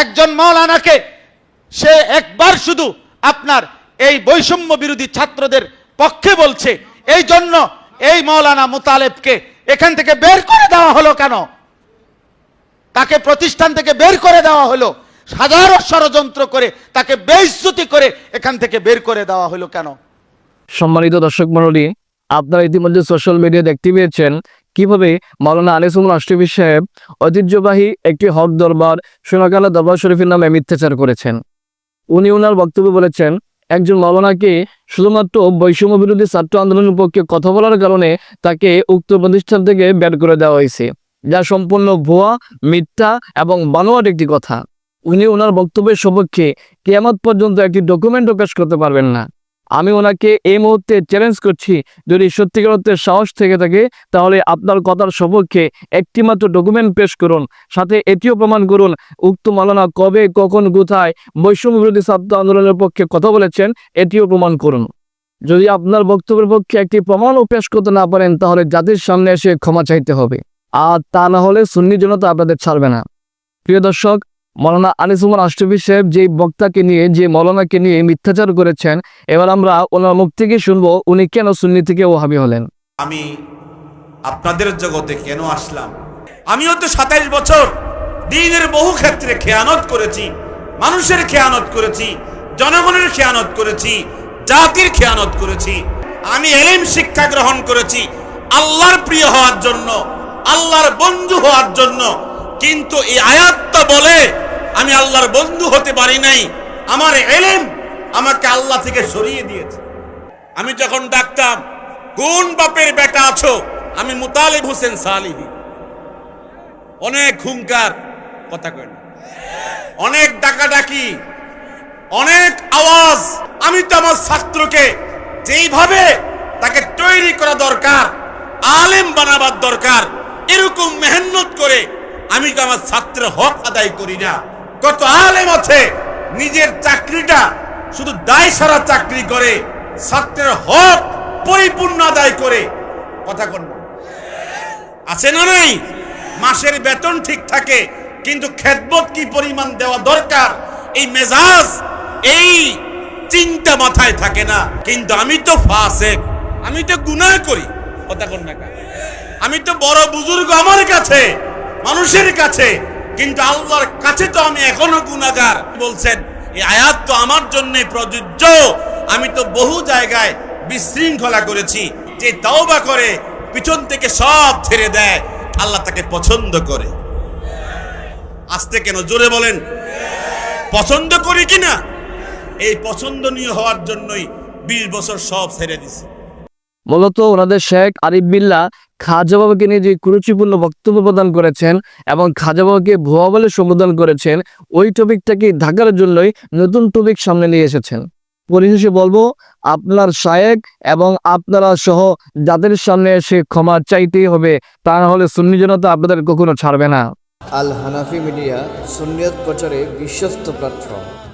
একজন মৌলানাকে সে একবার শুধু আপনার এই বৈষম্য বিরোধী ছাত্রদের পক্ষে বলছে, এই জন্য এই মৌলানা মুতালেবকে এখান থেকে বের করে দেওয়া হলো কেন? তাকে প্রতিষ্ঠান থেকে বের করে দেওয়া হলো, হাজারো ষড়যন্ত্র করে তাকে বেইজ্জতি করে এখান থেকে বের করে দেওয়া হলো কেন? সম্মানিত দর্শক মণ্ডলী, আপনারা ইতিমধ্যে সোশ্যাল মিডিয়া দেখতে পেয়েছেন কীভাবে মাওলানা আনিসুল আশরফি সাহেব ঐতিহ্যবাহী একটি হক দরবার, সোনাকালা দরবার শরীফের নামে মিথ্যাচার করেছেন? উনি ওনার বক্তব্যে বলেছেন, একজন মাওলানাকে শুধুমাত্র বৈষম্য বিরোধী ছাত্র আন্দোলনের পক্ষে কথা বলার কারণে তাকে উক্ত প্রতিষ্ঠান থেকে বের করে দেওয়া হয়েছে। যা সম্পূর্ণ ভুয়া, মিথ্যা এবং বানোয়াট একটি কথা। উনি ওনার বক্তব্যের সপক্ষে কেয়ামত পর্যন্ত একটি ডকুমেন্টও পেশ করতে পারবেন না। আমি ওনাকে এই মুহূর্তে চ্যালেঞ্জ করছি, যদি সত্যিকার অর্থে সাহস থেকে থাকে, তাহলে আপনার কথার সপক্ষে একটিমাত্র ডকুমেন্ট পেশ করুন, সাথে এটিও প্রমাণ করুন, উক্ত মালানা কবে, কখন, কোথায়, বৈষম্য বিরোধী ছাত্র আন্দোলনের পক্ষে কথা বলেছেন, এটিও প্রমাণ করুন। যদি আপনার বক্তব্যের পক্ষে একটি প্রমাণও পেশ করতে না পারেন, তাহলে জাতির সামনে এসে ক্ষমা চাইতে হবে। আর তা না হলে সুন্নি জনতা আপনাদের ছাড়বে না। প্রিয় দর্শক মৌলানা আনিসুমান আশরফি সাহেব যে বক্তাকে নিয়ে, যে মৌলানাকে নিয়ে মিথ্যাচার করেছেন, এবার আমরা ওনার মুখ থেকে শুনব উনি কেন সুন্নি থেকে ওহাবি হলেন। আমি আপনাদের জগতে কেন আসলাম? আমিও তো সাতাইশ বছর দিনের বহু ক্ষেত্রে খেয়ানত করেছি, মানুষের খেয়ানত করেছি, জনগণের খেয়ানত করেছি, জাতির খেয়ানত করেছি। আমি এলিম শিক্ষা গ্রহণ করেছি আল্লাহর প্রিয় হওয়ার জন্য, আল্লাহর বন্ধু হওয়ার জন্য। কিন্তু এই আয়াতটা বলে আমি আল্লাহর বন্ধু হতে পারি নাই। আমার এলেম আমাকে আল্লাহ থেকে সরিয়ে দিয়েছে। আমি যখন ডাকতাম, কোন বাপের বেটা আছো? আমি মুতালিব হোসেন সালিহি। অনেক হুঙ্কার কথা কয় না। অনেক ডাকাডাকি, অনেক আওয়াজ। আমি তো আমার ছাত্রকে যেইভাবে তাকে তৈরি করা দরকার, আলেম বানাবার দরকার, এরকম মেহনত করে আমি তো আমার ছাত্রের হক আদায় করি না। কত আলেম আছে, নিজের চাকরিটা শুধু দায় সারা চাকরি করে, ছাত্রের হক পরিপূর্ণ আদায় করে। কথা না। আছে না নাই? মাসের বেতন ঠিক থাকে, কিন্তু খেদমত কি পরিমাণ দেওয়া দরকার? এই মেজাজ, এই চিন্তা মাথায় থাকে না। কিন্তু আমি তো ফাসেক, আমি তো গুনাহ করি। কথা কন? আমি তো বড় বুজুর্গ আমার কাছে, মানুষের কাছে। কিন্তু আল্লাহর কাছে তো আমি এখনও গুনাহগার। বলছেন, এই আয়াত তো আমার জন্য প্রযোজ্য। আমি তো বহু জায়গায় বিশৃঙ্খলা করেছি। যে তাওবা করে, পিছন থেকে সব ছেড়ে দেয়। আল্লাহ তাকে পছন্দ করে। আসতে কেন, জোরে বলেন। পছন্দ করি কিনা? এই পছন্দনীয় হওয়ার জন্যই বিশ বছর সব ছেড়ে দিছি। মূলত ওনাদের শেখ আরিফ বিল্লা খাজা বাবাকে নিয়ে যে কুরুচিপূর্ণ বক্তব্য প্রদান করেছেন এবং খাজা বাবাকে ভুয়া বলে সম্বোধন করেছেন, ওই টপিকটাকে ঢাকার জন্যই নতুন টপিক সামনে নিয়ে এসেছেন? পরিশেষে বলব, আপনার শায়েক এবং আপনারা সহ যাদের সামনে এসে ক্ষমা চাইতেই হবে, তা না হলে সুন্নি জনতা আপনাদের কখনো ছাড়বে না। আল হানাফি মিডিয়া সুন্নিয়ত প্রচারে বিশ্বস্ত প্ল্যাটফর্ম